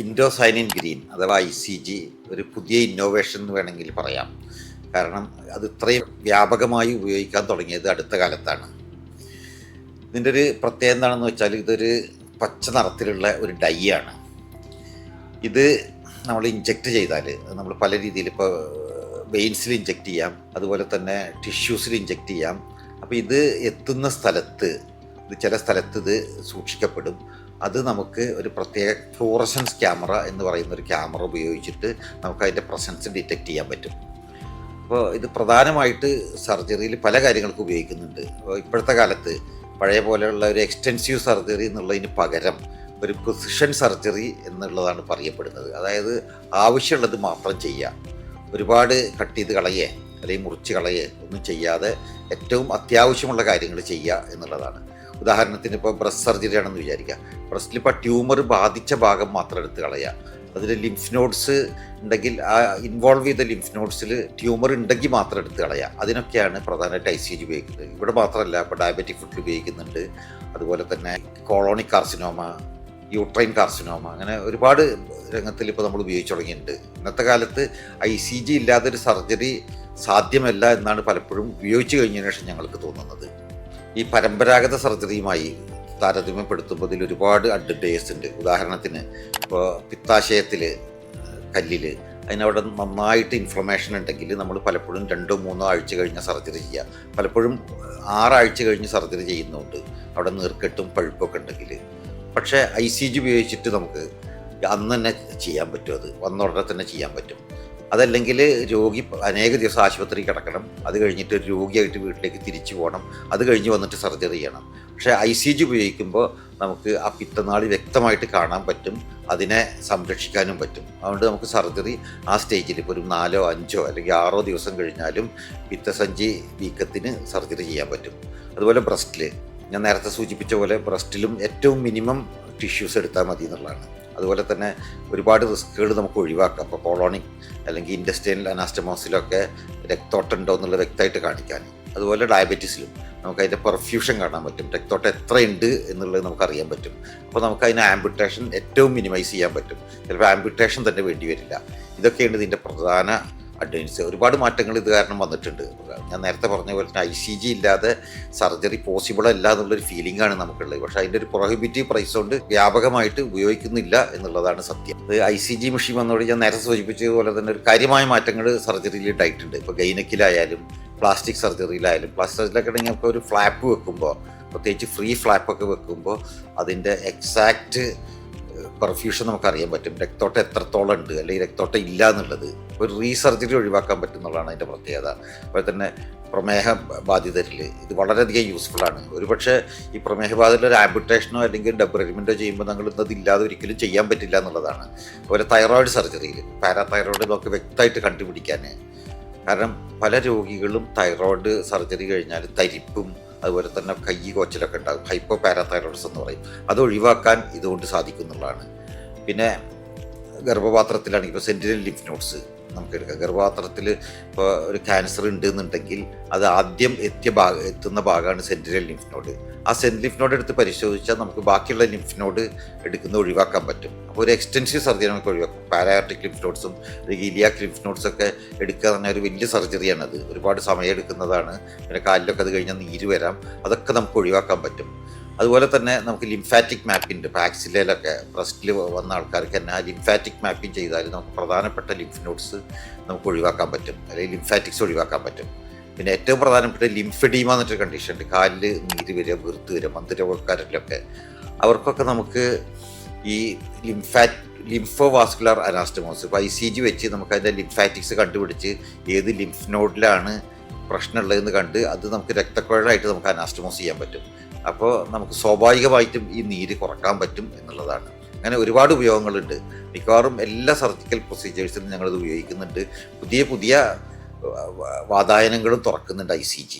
ഇൻഡോസൈനിൻ green അഥവാ I C G ഒരു പുതിയ ഇന്നോവേഷൻ എന്ന് വേണമെങ്കിൽ പറയാം. കാരണം അത് ഇത്രയും വ്യാപകമായി ഉപയോഗിക്കാൻ തുടങ്ങിയത് അടുത്ത കാലത്താണ്. ഇതിന്റെ ഒരു പ്രത്യേകത എന്താണെന്ന് വെച്ചാൽ ഇതൊരു പച്ച നിറത്തിലുള്ള ഒരു ഡൈ ആണ്. ഇത് നമ്മൾ ഇഞ്ചെക്റ്റ് ചെയ്താൽ നമ്മൾ പല രീതിയിൽ ഇപ്പോൾ വെയിൻസിൽ ഇഞ്ചെക്റ്റ് ചെയ്യാം അതുപോലെ തന്നെ ടിഷ്യൂസിൽ ഇഞ്ചെക്റ്റ് ചെയ്യാം. അപ്പോൾ ഇത് എത്തുന്ന സ്ഥലത്ത് ഇത് ചില സ്ഥലത്ത് ഇത് സൂക്ഷിക്കപ്പെടും. അത് നമുക്ക് ഒരു പ്രത്യേക ഫ്ലൂറസൻസ് ക്യാമറ എന്ന് പറയുന്ന ഒരു ക്യാമറ ഉപയോഗിച്ചിട്ട് നമുക്ക് അതിന്റെ പ്രസൻസ് ഡിറ്റക്റ്റ് ചെയ്യാൻ പറ്റും. അപ്പോൾ ഇത് പ്രധാനമായിട്ട് സർജറിയിൽ പല കാര്യങ്ങൾക്കും ഉപയോഗിക്കുന്നുണ്ട്. അപ്പോൾ ഇപ്പോഴത്തെ കാലത്ത് പഴയ പോലെയുള്ള ഒരു എക്സ്റ്റെൻസീവ് സർജറി എന്നുള്ളതിന് പകരം ഒരു പ്രിസിഷൻ സർജറി എന്നുള്ളതാണ് പറയപ്പെടുന്നത്. അതായത് ആവശ്യമുള്ളത് മാത്രം ചെയ്യുക. ഒരുപാട് കട്ട് ചെയ്ത് കളയേ അല്ലെങ്കിൽ മുറിച്ച് കളയേ ഒന്നും ചെയ്യാതെ ഏറ്റവും അത്യാവശ്യമുള്ള കാര്യങ്ങൾ ചെയ്യുക എന്നുള്ളതാണ്. ഉദാഹരണത്തിന് ഇപ്പോൾ ബ്രസ്റ്റ് സർജറി ആണെന്ന് വിചാരിക്കുക. ബ്രസ്റ്റിൽ ഇപ്പോൾ ട്യൂമർ ബാധിച്ച ഭാഗം മാത്രം എടുത്ത് കളയുക അതിൽ ലിംഫ് നോഡ്സ് ഉണ്ടെങ്കിൽ ആ ഇൻവോൾവ് ചെയ്ത ലിംഫ് നോഡ്സിൽ ട്യൂമർ ഉണ്ടെങ്കിൽ മാത്രം എടുത്ത് കളയുക അതിനൊക്കെയാണ് പ്രധാനമായിട്ട് ഐ സി ജി ഉപയോഗിക്കുന്നത്. ഇവിടെ മാത്രമല്ല ഇപ്പോൾ ഡയബറ്റിക് ഫുഡ് ഉപയോഗിക്കുന്നുണ്ട്. അതുപോലെ തന്നെ കോളോണിക് കാർസിനോമ യൂട്രൈൻ കാർസിനോമ അങ്ങനെ ഒരുപാട് രംഗത്തിൽ ഇപ്പോൾ നമ്മൾ ഉപയോഗിച്ച് തുടങ്ങിയിട്ടുണ്ട്. ഇന്നത്തെ കാലത്ത് ഐ സി ജി ഇല്ലാത്തൊരു സർജറി സാധ്യമല്ല എന്നാണ് പലപ്പോഴും ഉപയോഗിച്ച് കഴിഞ്ഞതിന് ശേഷം ഞങ്ങൾക്ക് തോന്നുന്നത്. ഈ പരമ്പരാഗത സർജറിയുമായി താരതമ്യപ്പെടുത്തുമ്പോൾ ഇതിൽ ഒരുപാട് അഡ്വാന്റേജസ് ഉണ്ട്. ഉദാഹരണത്തിന് ഇപ്പോൾ പിത്താശയത്തിൽ കല്ലിൽ അതിനവിടെ നന്നായിട്ട് ഇൻഫ്ലമേഷൻ ഉണ്ടെങ്കിൽ നമ്മൾ പലപ്പോഴും രണ്ടോ മൂന്നോ ആഴ്ച കഴിഞ്ഞ സർജറി ചെയ്യുക. പലപ്പോഴും ആറാഴ്ച കഴിഞ്ഞ് സർജറി ചെയ്യുന്നുണ്ട് അവിടെ നീർക്കെട്ടും പഴുപ്പൊക്കെ ഉണ്ടെങ്കിൽ. പക്ഷേ ഐ സി ജി ഉപയോഗിച്ചിട്ട് നമുക്ക് അന്ന് തന്നെ ചെയ്യാൻ പറ്റും അത്. വന്ന ഉടനെ തന്നെ ചെയ്യാൻ പറ്റും. അതല്ലെങ്കിൽ രോഗി അനേക ദിവസം ആശുപത്രി കിടക്കണം. അത് കഴിഞ്ഞിട്ട് ഒരു രോഗിയായിട്ട് വീട്ടിലേക്ക് തിരിച്ചു പോകണം. അത് കഴിഞ്ഞ് വന്നിട്ട് സർജറി ചെയ്യണം. പക്ഷേ ഐ സി ജി ഉപയോഗിക്കുമ്പോൾ നമുക്ക് ആ പിത്തനാളി വ്യക്തമായിട്ട് കാണാൻ പറ്റും. അതിനെ സംരക്ഷിക്കാനും പറ്റും. അതുകൊണ്ട് നമുക്ക് സർജറി ആ സ്റ്റേജിൽ ഇപ്പോൾ ഒരു നാലോ അഞ്ചോ അല്ലെങ്കിൽ ആറോ ദിവസം കഴിഞ്ഞാലും പിത്തസഞ്ചി വീക്കത്തിന് സർജറി ചെയ്യാൻ പറ്റും. അതുപോലെ ബ്രസ്റ്റിൽ ഞാൻ നേരത്തെ സൂചിപ്പിച്ച പോലെ ബ്രസ്റ്റിലും ഏറ്റവും മിനിമം ടിഷ്യൂസ് എടുത്താൽ മതി എന്നുള്ളതാണ്. അതുപോലെ തന്നെ ഒരുപാട് റിസ്ക്കുകൾ നമുക്ക് ഒഴിവാക്കാം. അപ്പോൾ കോളോണിക് അല്ലെങ്കിൽ ഇൻഡസ്ട്രിയൽ അനാസ്റ്റമോസിലൊക്കെ രക്തോട്ടം ഉണ്ടോ എന്നുള്ളത് വ്യക്തമായിട്ട് കാണിക്കാൻ. അതുപോലെ ഡയബറ്റീസിലും നമുക്ക് അതിന്റെ പെർഫ്യൂഷൻ കാണാൻ പറ്റും. രക്തോട്ടം എത്രയുണ്ട് എന്നുള്ളത് നമുക്ക് അറിയാൻ പറ്റും. അപ്പോൾ നമുക്ക് അതിന് ആംബുട്ടേഷൻ ഏറ്റവും മിനിമൈസ് ചെയ്യാൻ പറ്റും. ചിലപ്പോൾ ആംബുട്ടേഷൻ തന്നെ വേണ്ടി വരില്ല. ഇതൊക്കെയാണ് ഇതിന്റെ പ്രധാന അഡ്വാൻസ്. ഒരുപാട് മാറ്റങ്ങൾ ഇത് കാരണം വന്നിട്ടുണ്ട്. ഞാൻ നേരത്തെ പറഞ്ഞ പോലെ തന്നെ ഐ സി ജി ഇല്ലാതെ സർജറി പോസിബിൾ അല്ല എന്നുള്ളൊരു ഫീലിംഗ് ആണ് നമുക്കുള്ളത്. പക്ഷേ അതിന്റെ ഒരു പ്രൊഹിബിറ്റീവ് പ്രൈസ് കൊണ്ട് വ്യാപകമായിട്ട് ഉപയോഗിക്കുന്നില്ല എന്നുള്ളതാണ് സത്യം. അത് ഐ സി ജി മെഷീൻ വന്നതോടെ ഞാൻ നേരത്തെ സൂചിപ്പിച്ചതുപോലെ തന്നെ ഒരു കാര്യമായ മാറ്റങ്ങൾ സർജറിയിൽ ഉണ്ടായിട്ടുണ്ട്. ഇപ്പോൾ ഗൈനക്കിലായാലും പ്ലാസ്റ്റിക് സർജറിയിലായാലും പ്ലാസ്റ്റിക് സർജറിയിലൊക്കെ ആണെങ്കിൽ നമുക്ക് ഒരു ഫ്ലാപ്പ് വെക്കുമ്പോൾ പ്രത്യേകിച്ച് ഫ്രീ ഫ്ലാപ്പൊക്കെ വെക്കുമ്പോൾ അതിന്റെ എക്സാക്റ്റ് പെർഫ്യൂഷൻ നമുക്കറിയാൻ പറ്റും. രക്തോട്ടം എത്രത്തോളം ഉണ്ട് അല്ലെങ്കിൽ രക്തോട്ടം ഇല്ല എന്നുള്ളത് ഒരു റീസർജറി ഒഴിവാക്കാൻ പറ്റും എന്നുള്ളതാണ് അതിന്റെ പ്രത്യേകത. അതുപോലെ തന്നെ പ്രമേഹ ബാധിതരിൽ ഇത് വളരെയധികം യൂസ്ഫുൾ ആണ്. ഒരുപക്ഷെ ഈ പ്രമേഹ ബാധിതരിൽ ഒരു ആംബുട്ടേഷനോ അല്ലെങ്കിൽ ഡെബ്രിമെന്റോ ചെയ്യുമ്പോൾ നമ്മൾ ഇന്നത് ഇല്ലാതെ ഒരിക്കലും ചെയ്യാൻ പറ്റില്ല എന്നുള്ളതാണ്. അതുപോലെ തൈറോയിഡ് സർജറിയിൽ പാരാതൈറോയിഡ് നമുക്ക് വ്യക്തമായിട്ട് കണ്ടുപിടിക്കാൻ. കാരണം പല രോഗികളും തൈറോയിഡ് സർജറി കഴിഞ്ഞാൽ തരിപ്പും അതുപോലെ തന്നെ കൈ കൊച്ചിലൊക്കെ ഉണ്ടാകും. ഹൈപ്പോ പാരാതൈറോയിഡ്സ് എന്ന് പറയും. അത് ഒഴിവാക്കാൻ ഇതുകൊണ്ട് സാധിക്കുന്നുള്ളതാണ്. പിന്നെ ഗർഭപാത്രത്തിലാണെങ്കിൽ ഇപ്പോൾ സെന്റിനൽ ലിഫ് നോട്ട്സ് നമുക്ക് എടുക്കാം ഇപ്പോൾ ഒരു ക്യാൻസർ ഉണ്ട് എന്നുണ്ടെങ്കിൽ അത് ആദ്യം എത്തിയ ഭാഗം എത്തുന്ന ഭാഗമാണ് സെൻട്രൽ ലിംഫ് നോഡ് ആ സെൻട്രൽ ലിംഫ് നോഡ് എടുത്ത് പരിശോധിച്ചാൽ നമുക്ക് ബാക്കിയുള്ള ലിംഫ് നോഡ് എടുക്കുന്നത് ഒഴിവാക്കാൻ പറ്റും. അപ്പോൾ ഒരു എക്സ്റ്റൻസീവ് സർജറി നമുക്ക് ഒഴിവാക്കും. പാരാറ്റിക് ലിംഫ് നോട്ട്സും അല്ലെങ്കിൽ ഇലിയാക് ലിംഫ് ഒക്കെ എടുക്കുക എന്ന് ഒരു വലിയ സർജറിയാണത് ഒരുപാട് സമയം എടുക്കുന്നതാണ്. പിന്നെ കാലിലൊക്കെ അത് കഴിഞ്ഞാൽ നീര് വരാം. അതൊക്കെ നമുക്ക് ഒഴിവാക്കാൻ പറ്റും. അതുപോലെ തന്നെ നമുക്ക് ലിംഫാറ്റിക് മാപ്പിന്റെ ഇപ്പോൾ ആക്സിലയിലൊക്കെ ബ്രസ്റ്റിൽ വന്ന ആൾക്കാർക്ക് തന്നെ ആ ലിംഫാറ്റിക് മാപ്പിംഗ് ചെയ്താൽ നമുക്ക് പ്രധാനപ്പെട്ട ലിംഫ് നോട്ട്സ് നമുക്ക് ഒഴിവാക്കാൻ പറ്റും. അല്ലെങ്കിൽ ലിംഫാറ്റിക്സ് ഒഴിവാക്കാൻ പറ്റും. പിന്നെ ഏറ്റവും പ്രധാനപ്പെട്ട ലിംഫഡീമ എന്നൊരു കണ്ടീഷൻ ഉണ്ട്. കാലിൽ നീര് വരിക വീർത്ത് വരിക മന്ദിരക്കാരിലൊക്കെ അവർക്കൊക്കെ നമുക്ക് ഈ ലിംഫാറ്റ് ലിംഫോ വാസ്കുലർ അനാസ്റ്റമോസ് ഇപ്പോൾ ഐ സി ജി വെച്ച് നമുക്ക് അതിന്റെ ലിംഫാറ്റിക്സ് കണ്ടുപിടിച്ച് ഏത് ലിംഫ് നോഡിലാണ് പ്രശ്നമുള്ളതെന്ന് കണ്ട് അത് നമുക്ക് രക്തക്കുഴലായിട്ട് നമുക്ക് അനാസ്റ്റമോസ് ചെയ്യാൻ പറ്റും. അപ്പോൾ നമുക്ക് സ്വാഭാവികമായിട്ടും ഈ നീര് കുറയ്ക്കാൻ പറ്റും എന്നുള്ളതാണ്. അങ്ങനെ ഒരുപാട് ഉപയോഗങ്ങളുണ്ട്. മിക്കവാറും എല്ലാ സർജിക്കൽ പ്രൊസീജിയേഴ്സിലും ഞങ്ങളിത് ഉപയോഗിക്കുന്നുണ്ട്. പുതിയ പുതിയ വാതായനങ്ങളും തുറക്കുന്നുണ്ട് ഐ സി ജി.